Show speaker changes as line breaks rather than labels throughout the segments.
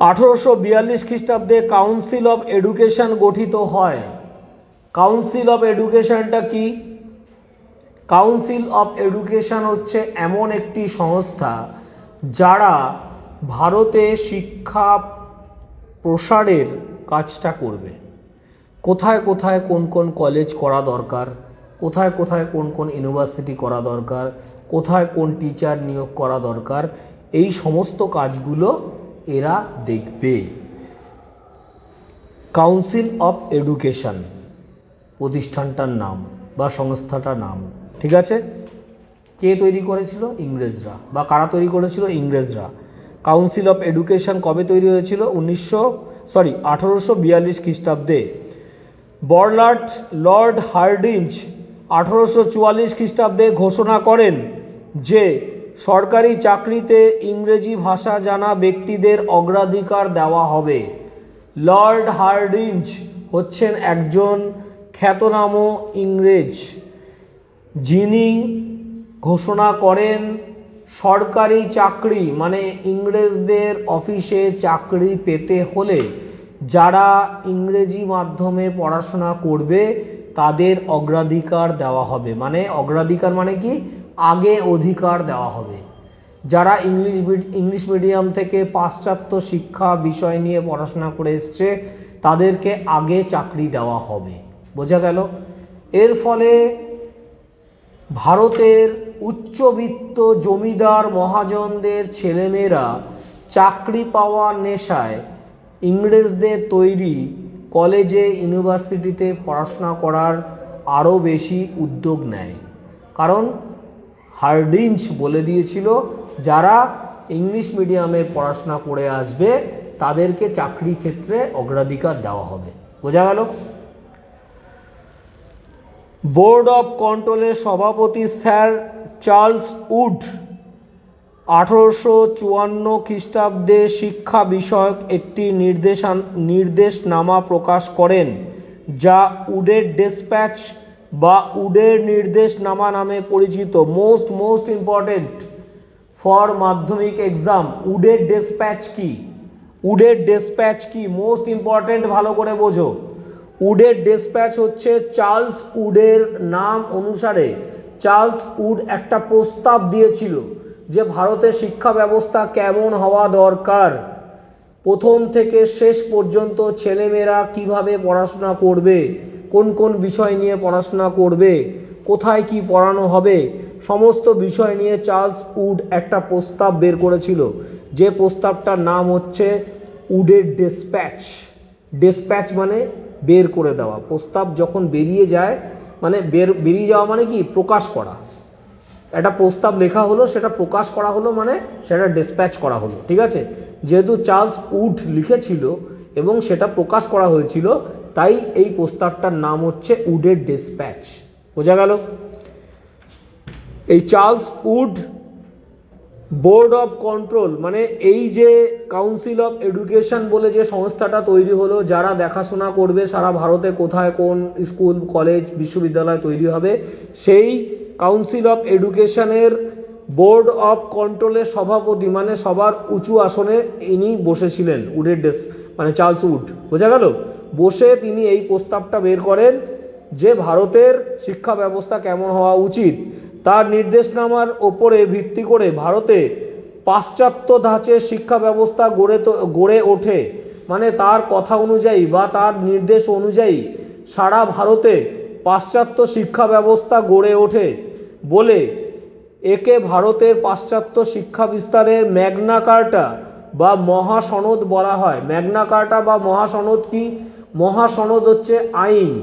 আঠেরোশো বিয়াল্লিশ খ্রিস্টাব্দে কাউন্সিল অফ এডুকেশন গঠিত হয়। কাউন্সিল অফ এডুকেশনটা কি? কাউন্সিল অফ এডুকেশন হচ্ছে এমন একটি সংস্থা যারা ভারতে শিক্ষা প্রসারের কাজটা করবে। কোথায় কোথায় কোন কোন কলেজ করা দরকার? কোথায় কোথায় কোন কোন ইউনিভার্সিটি করা দরকার? কোথায় কোন টিচার নিয়োগ করা দরকার? এই সমস্ত কাজগুলো এরা দেখবে। কাউন্সিল অফ এডুকেশন প্রতিষ্ঠানটার নাম বা সংস্থাটার নাম, ঠিক আছে? কে তৈরি করেছিল? ইংরেজরা। বা কারা তৈরি করেছিল? ইংরেজরা। কাউন্সিল অফ এডুকেশন কবে তৈরি হয়েছিল? উনিশশো সরি আঠারোশো বিয়াল্লিশ খ্রিস্টাব্দে। বর্লাট লর্ড হার্ডিঞ্জ আঠারোশো চুয়াল্লিশ খ্রিস্টাব্দে ঘোষণা করেন যে সরকারি চাকরিতে ইংরেজি ভাষা জানা ব্যক্তিদের অগ্রাধিকার দেওয়া হবে। লর্ড হার্ডিঞ্জ হচ্ছেন একজন খ্যাতনাম ইংরেজ। যিনি ঘোষণা করেন, সরকারি চাকরি মানে ইংরেজদের অফিসে চাকরি পেতে হলে যারা ইংরেজি মাধ্যমে পড়াশোনা করবে, তাদের অগ্রাধিকার দেওয়া হবে। মানে অগ্রাধিকার মানে কি? আগে অধিকার দেওয়া হবে। যারা ইংলিশ ইংলিশ মিডিয়াম থেকে পাশ্চাত্য শিক্ষা বিষয় নিয়ে পড়াশোনা করে এসছে, তাদেরকে আগে চাকরি দেওয়া হবে। বোঝা গেল? এর ফলে ভারতের উচ্চবিত্ত জমিদার মহাজনদের ছেলেমেয়েরা চাকরি পাওয়ার নেশায় ইংরেজদের তৈরি কলেজে, ইউনিভার্সিটিতে পড়াশোনা করার আরও বেশি উদ্যোগ নেয়। কারণ হার্ডিঞ্জ বলে দিয়েছিল, যারা ইংলিশ মিডিয়ামে পড়াশোনা করে আসবে, তাদেরকে চাকরি ক্ষেত্রে অগ্রাধিকার দেওয়া হবে। বোঝা গেল? বোর্ড অফ কন্ট্রোলের সভাপতি স্যার চার্লস উড, আঠারোশো চুয়ান্ন খ্রিস্টাব্দে শিক্ষা বিষয়ক একটি নির্দেশান, নির্দেশনামা প্রকাশ করেন, যা উডের ডেসপ্যাচ বা উডের নির্দেশনামা নামে পরিচিত। মোস্ট মোস্ট ইম্পর্টেন্ট ফর মাধ্যমিক এক্সাম উডের ডেসপ্যাচ কি? উডের ডেসপ্যাচ কি? মোস্ট ইম্পর্টেন্ট ভালো করে বোঝো। উডের ডেসপ্যাচ হচ্ছে চার্লস উডের নাম অনুসারে। চার্লস উড একটা প্রস্তাব দিয়েছিল যে ভারতের শিক্ষা ব্যবস্থা কেমন হওয়া দরকার। প্রথম থেকে শেষ পর্যন্ত ছেলেমেয়েরা কীভাবে পড়াশোনা করবে? কোন কোন বিষয় নিয়ে পড়াশোনা করবে, কোথায় কি পড়ানো হবে, সমস্ত বিষয় নিয়ে চার্লস উড একটা প্রস্তাব বের করেছিল। যে প্রস্তাবটার নাম হচ্ছে উডের ডেসপ্যাচ। ডেসপ্যাচ মানে বের করে দেওয়া। প্রস্তাব যখন বেরিয়ে যায় মানে বের, বেরিয়ে যাওয়া মানে কি? প্রকাশ করা। একটা প্রস্তাব লেখা হলো, সেটা প্রকাশ করা হলো মানে সেটা ডিসপ্যাচ করা হলো, ঠিক আছে? যেহেতু চার্লস উড লিখেছিল এবং সেটা প্রকাশ করা হয়েছিল তাই এই প্রস্তাবটার নাম হচ্ছে উডের ডিসপ্যাচ। বোঝা গেল? এই Charles Wood board of control মানে এই যে কাউন্সিল অফ এডুকেশন বলে যে সংস্থাটা তৈরি হলো, যারা দেখাশোনা করবে সারা ভারতে কোথায় কোন স্কুল, কলেজ, বিশ্ববিদ্যালয় তৈরি হবে, সেই কাউন্সিল অফ এডুকেশনের বোর্ড অফ কন্ট্রোলের সভাপতি মানে সবার উঁচু আসনে ইনি বসেছিলেন, উডের ডেস মানে চার্লস উড। বোঝা গেল? বসে তিনি এই প্রস্তাবটা বের করেন যে ভারতের শিক্ষা ব্যবস্থা কেমন হওয়া উচিত। তার নির্দেশনামার ওপরে ভিত্তি করে ভারতে পাশ্চাত্য ধাঁচের শিক্ষা ব্যবস্থা গড়ে তো, গড়ে ওঠে। মানে তার কথা অনুযায়ী বা তার নির্দেশ অনুযায়ী সারা ভারতে পাশ্চাত্য শিক্ষা ব্যবস্থা গড়ে ওঠে বলে একে ভারতের পাশ্চাত্য শিক্ষা বিস্তারের ম্যাগনা কার্টা বা মহাসনদ বলা হয়। ম্যাগনা কার্টা বা মহাসনদ কি? মহাসনদ হচ্ছে আইন।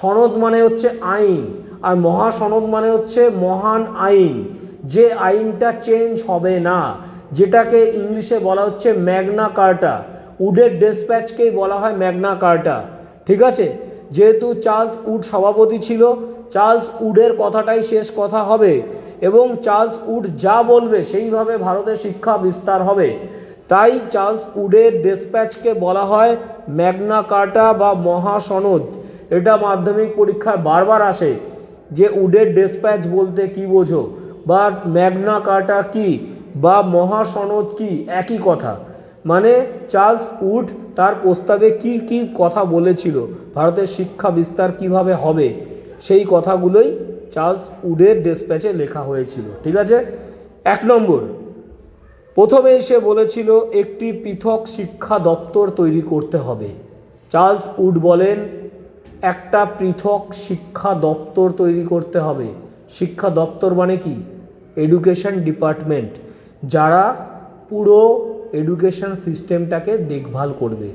সনদ মানে হচ্ছে আইন। আর মহাসনদ মানে হচ্ছে মহান আইন। যে আইনটা চেঞ্জ হবে না, যেটাকে ইংলিশে বলা হচ্ছে ম্যাগনা কার্টা। উডের ডেসপ্যাচকেই বলা হয় ম্যাগনা কার্টা। ঠিক আছে? যেহেতু চার্লস উড সভাপতি ছিল, চার্লস উডের কথাটাই শেষ কথা হবে। এবং চার্লস উড যা বলবে সেইভাবে ভারতের শিক্ষা বিস্তার হবে। তাই চার্লস উডের ডেসপ্যাচকে বলা হয় ম্যাগনা কার্টা বা মহাসনদ। এটা মাধ্যমিক পরীক্ষায় বারবার আসে যে উডের ডেসপ্যাচ বলতে কি বোঝো বা ম্যাগনা কার্টা কি বা মহাসনদ কি, একই কথা। মানে চার্লস উড তার প্রস্তাবে কি কি কথা বলেছিল, ভারতের শিক্ষা বিস্তার কীভাবে হবে, সেই কথাগুলোই চার্লস উডের ডেসপ্যাচে লেখা হয়েছিল। ঠিক আছে? এক নম্বর প্রথমে এসে বলেছিল, একটি পৃথক শিক্ষা দপ্তর তৈরি করতে হবে। চার্লস উড বলেন, একটা পৃথক শিক্ষা দপ্তর তৈরি করতে হবে। শিক্ষা দপ্তর মানে কি? এডুকেশন ডিপার্টমেন্ট, যারা পুরো এডুকেশন সিস্টেমটাকে দেখভাল করবে।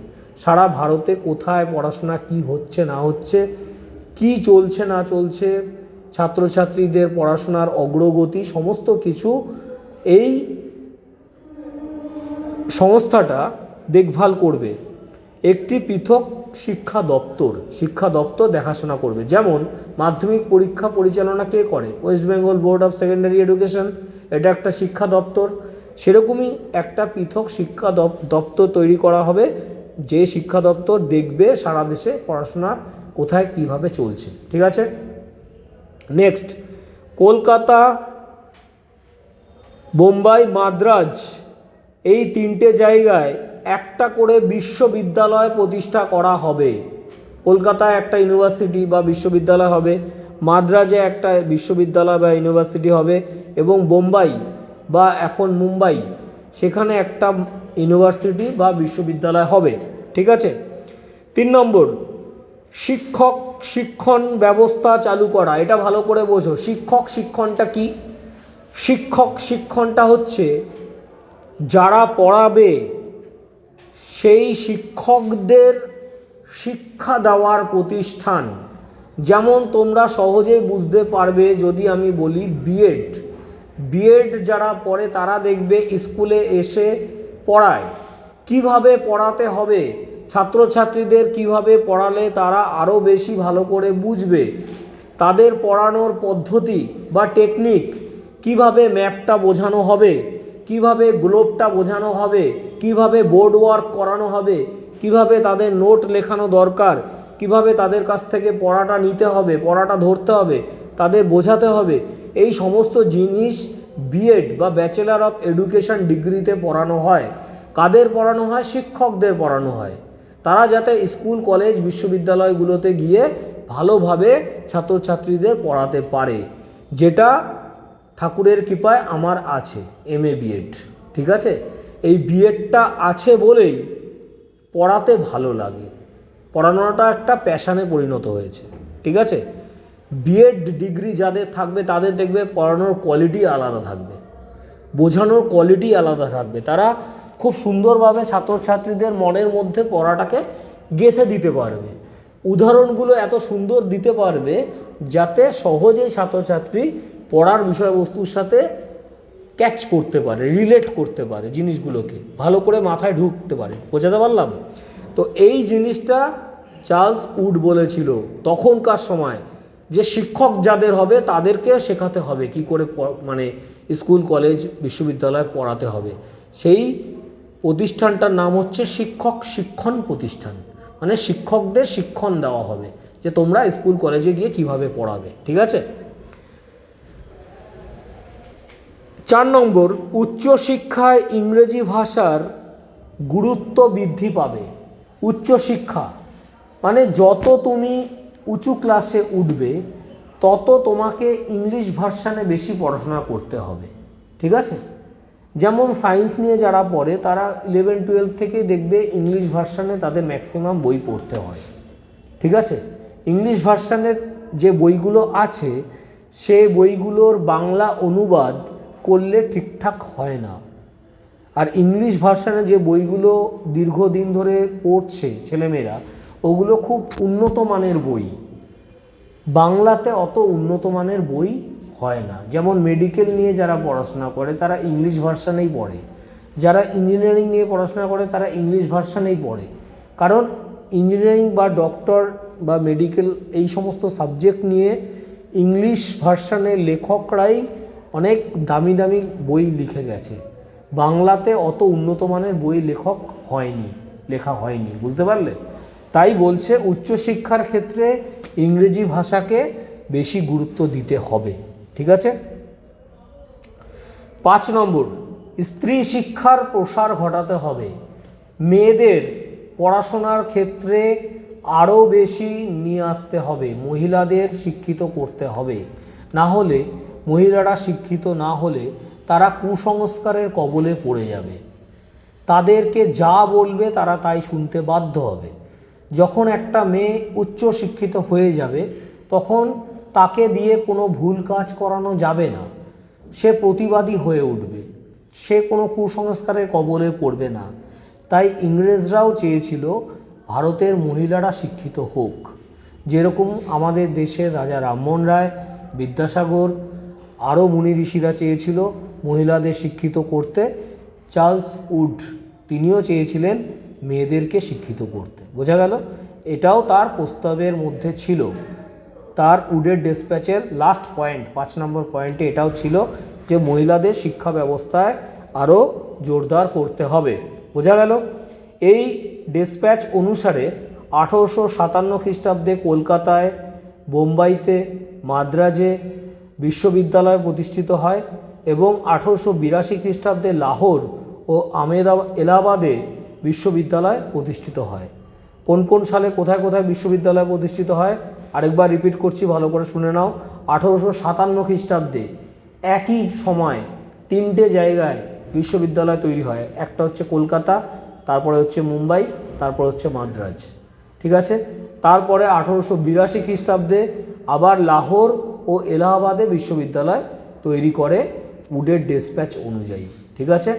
সারা ভারতে কোথায় পড়াশোনা, কি হচ্ছে, না হচ্ছে, কি চলছে, না চলছে, ছাত্রছাত্রীদের পড়াশোনার অগ্রগতি, সমস্ত কিছু এই সংস্থাটা দেখভাল করবে। একটি পৃথক শিক্ষা দপ্তর শিক্ষা দপ্তর দেখাশোনা করবে। যেমন, মাধ্যমিক পরীক্ষা পরিচালনা কে করে? West Bengal board of secondary education এটা একটা শিক্ষা দপ্তর। সেরকমই একটা পৃথক শিক্ষা দপ- দপ্তর তৈরি করা হবে। যে শিক্ষা দপ্তর দেখবে সারা দেশে পড়াশোনা কোথায় কীভাবে চলছে। ঠিক আছে? নেক্সট কলকাতা, বোম্বাই, মাদ্রাজ। এই তিনটে জায়গায় একটা করে বিশ্ববিদ্যালয় প্রতিষ্ঠা করা হবে। কলকাতায় একটা ইউনিভার্সিটি বা বিশ্ববিদ্যালয় হবে, মাদ্রাজে একটা বিশ্ববিদ্যালয় বা ইউনিভার্সিটি হবে এবং বোম্বাই বা এখন মুম্বাই, সেখানে একটা ইউনিভার্সিটি বা বিশ্ববিদ্যালয় হবে। ঠিক আছে? তিন নম্বর, শিক্ষক শিক্ষণ ব্যবস্থা চালু করা। এটা ভালো করে বোঝো। শিক্ষক শিক্ষণটা কি? শিক্ষক শিক্ষণটা হচ্ছে যারা পড়াবে, সেই শিক্ষকদের শিক্ষা দেওয়ার প্রতিষ্ঠান। যেমন তোমরা সহজেই বুঝতে পারবে যদি আমি বলি বিএড বিএড যারা পড়ে, তারা দেখবে স্কুলে এসে পড়ায়। কীভাবে পড়াতে হবে? ছাত্রছাত্রীদের কীভাবে পড়ালে তারা আরও বেশি ভালো করে বুঝবে? তাদের পড়ানোর পদ্ধতি বা টেকনিক কীভাবে ম্যাপটা বোঝানো হবে? কীভাবে গ্লোবটা বোঝানো হবে? কীভাবে বোর্ড ওয়ার্ক করানো হবে? কীভাবে তাদের নোট লেখানো দরকার? কীভাবে তাদের কাছ থেকে পড়াটা নিতে হবে? পড়াটা ধরতে হবে? তাদের বোঝাতে হবে? এই সমস্ত জিনিস বিএড বা ব্যাচেলার অফ এডুকেশন ডিগ্রিতে পড়ানো হয়। কাদের পড়ানো হয়? শিক্ষকদের পড়ানো হয়। তারা যাতে স্কুল, কলেজ, বিশ্ববিদ্যালয়গুলোতে গিয়ে ভালোভাবে ছাত্রছাত্রীদের পড়াতে পারে। যেটা ঠাকুরের কৃপায় আমার আছে এম এ বিএড ঠিক আছে? এই বিএডটা আছে বলেই পড়াতে ভালো লাগে। পড়ানোটা একটা প্যাশানে পরিণত হয়েছে, ঠিক আছে? বিএড ডিগ্রি যাদের থাকবে, তাদের দেখবে পড়ানোর কোয়ালিটি আলাদা থাকবে। বোঝানোর কোয়ালিটি আলাদা থাকবে। তারা খুব সুন্দরভাবে ছাত্রছাত্রীদের মনের মধ্যে পড়াটাকে গেঁথে দিতে পারবে। উদাহরণগুলো এত সুন্দর দিতে পারবে, যাতে সহজেই ছাত্রছাত্রী পড়ার বিষয়বস্তুর সাথে ক্যাচ করতে পারে রিলেট করতে পারে জিনিসগুলোকে, ভালো করে মাথায় ঢুকতে পারে, বোঝাতে পারলাম? তো এই জিনিসটা চার্লস উড বলেছিল তখনকার সময় যে শিক্ষক যাদের হবে তাদেরকে শেখাতে হবে কি করে মানে স্কুল, কলেজ, বিশ্ববিদ্যালয়ে পড়াতে হবে। সেই প্রতিষ্ঠানটার নাম হচ্ছে শিক্ষক শিক্ষণ প্রতিষ্ঠান। মানে শিক্ষকদের শিক্ষণ দেওয়া হবে যে তোমরা স্কুল, কলেজে গিয়ে কীভাবে পড়াবে, ঠিক আছে? চার নম্বর উচ্চশিক্ষায় ইংরেজি ভাষার গুরুত্ব বৃদ্ধি পাবে। উচ্চশিক্ষা মানে যত তুমি উঁচু ক্লাসে উঠবে, তত তোমাকে ইংলিশ ভার্সানে বেশি পড়াশোনা করতে হবে। ঠিক আছে? যেমন সায়েন্স নিয়ে যারা পড়ে, তারা ইলেভেন টুয়েলভ থেকেই দেখবে ইংলিশ ভার্সানে তাদের ম্যাক্সিমাম বই পড়তে হয়। ঠিক আছে? ইংলিশ ভার্সানের যে বইগুলো আছে, সে বইগুলোর বাংলা অনুবাদ করলে ঠিকঠাক হয় না। আর ইংলিশ ভার্সানে যে বইগুলো দীর্ঘদিন ধরে পড়ছে ছেলেমেয়েরা, ওগুলো খুব উন্নত মানের বই। বাংলাতে অত উন্নত মানের বই হয় না। যেমন মেডিকেল নিয়ে যারা পড়াশোনা করে, তারা ইংলিশ ভার্সানেই পড়ে। যারা ইঞ্জিনিয়ারিং নিয়ে পড়াশোনা করে, তারা ইংলিশ ভার্সানেই পড়ে। কারণ ইঞ্জিনিয়ারিং বা ডক্টর বা মেডিকেল এই সমস্ত সাবজেক্ট নিয়ে ইংলিশ ভার্সানের লেখকরাই অনেক দামি দামি বই লিখে গেছে। বাংলাতে অত উন্নত মানের বই লেখক হয়নি, লেখা হয়নি, বুঝতে পারলে? তাই বলছে উচ্চশিক্ষার ক্ষেত্রে ইংরেজি ভাষাকে বেশি গুরুত্ব দিতে হবে, ঠিক আছে? পাঁচ নম্বর, স্ত্রী শিক্ষার প্রসার ঘটাতে হবে। মেয়েদের পড়াশোনার ক্ষেত্রে আরও বেশি নিয়ে আসতে হবে, মহিলাদের শিক্ষিত করতে হবে। না হলে মহিলারা শিক্ষিত না হলে তারা কুসংস্কারের কবলে পড়ে যাবে। তাদেরকে যা বলবে তারা তাই শুনতে বাধ্য হবে। যখন একটা মেয়ে উচ্চ শিক্ষিত হয়ে যাবে, তখন তাকে দিয়ে কোনো ভুল কাজ করানো যাবে না। সে প্রতিবাদী হয়ে উঠবে। সে কোনো কুসংস্কারের কবলে পড়বে না। তাই ইংরেজরাও চেয়েছিল ভারতের মহিলারা শিক্ষিত হোক। যেরকম আমাদের দেশের রাজা রামমোহন রায়, বিদ্যাসাগর আরও মুনি ঋষিরা চেয়েছিল মহিলাদের শিক্ষিত করতে। চার্লস উড, তিনিও চেয়েছিলেন মেয়েদেরকে শিক্ষিত করতে। বোঝা গেল? এটাও তার প্রস্তাবের মধ্যে ছিল। তার উডের ডেসপ্যাচের লাস্ট পয়েন্ট পাঁচ নম্বর পয়েন্টে এটাও ছিল যে মহিলাদের শিক্ষা ব্যবস্থায় আরও জোরদার করতে হবে। বোঝা গেল? এই ডেসপ্যাচ অনুসারে আঠেরোশো সাতান্ন খ্রিস্টাব্দে কলকাতায়, বোম্বাইতে, মাদ্রাজে বিশ্ববিদ্যালয় প্রতিষ্ঠিত হয় এবং আঠেরোশো বিরাশি খ্রিস্টাব্দে লাহোর ও আমেদাবাদ এলাহাবাদে বিশ্ববিদ্যালয় প্রতিষ্ঠিত হয়। কোন কোন সালে কোথায় কোথায় বিশ্ববিদ্যালয় প্রতিষ্ঠিত হয়? আরেকবার রিপিট করছি, ভালো করে শুনে নাও। আঠেরোশো সাতান্ন খ্রিস্টাব্দে একই সময় তিনটে জায়গায় বিশ্ববিদ্যালয় তৈরি হয়। একটা হচ্ছে কলকাতা, তারপরে হচ্ছে মুম্বাই, তারপর হচ্ছে মাদ্রাজ। ঠিক আছে? তারপরে আঠেরোশো বিরাশি খ্রিস্টাব্দে আবার লাহোর ও এলাহাবাদে বিশ্ববিদ্যালয় তৈরি করে উডের ডেসপ্যাচ অনুযায়ী। ঠিক আছে?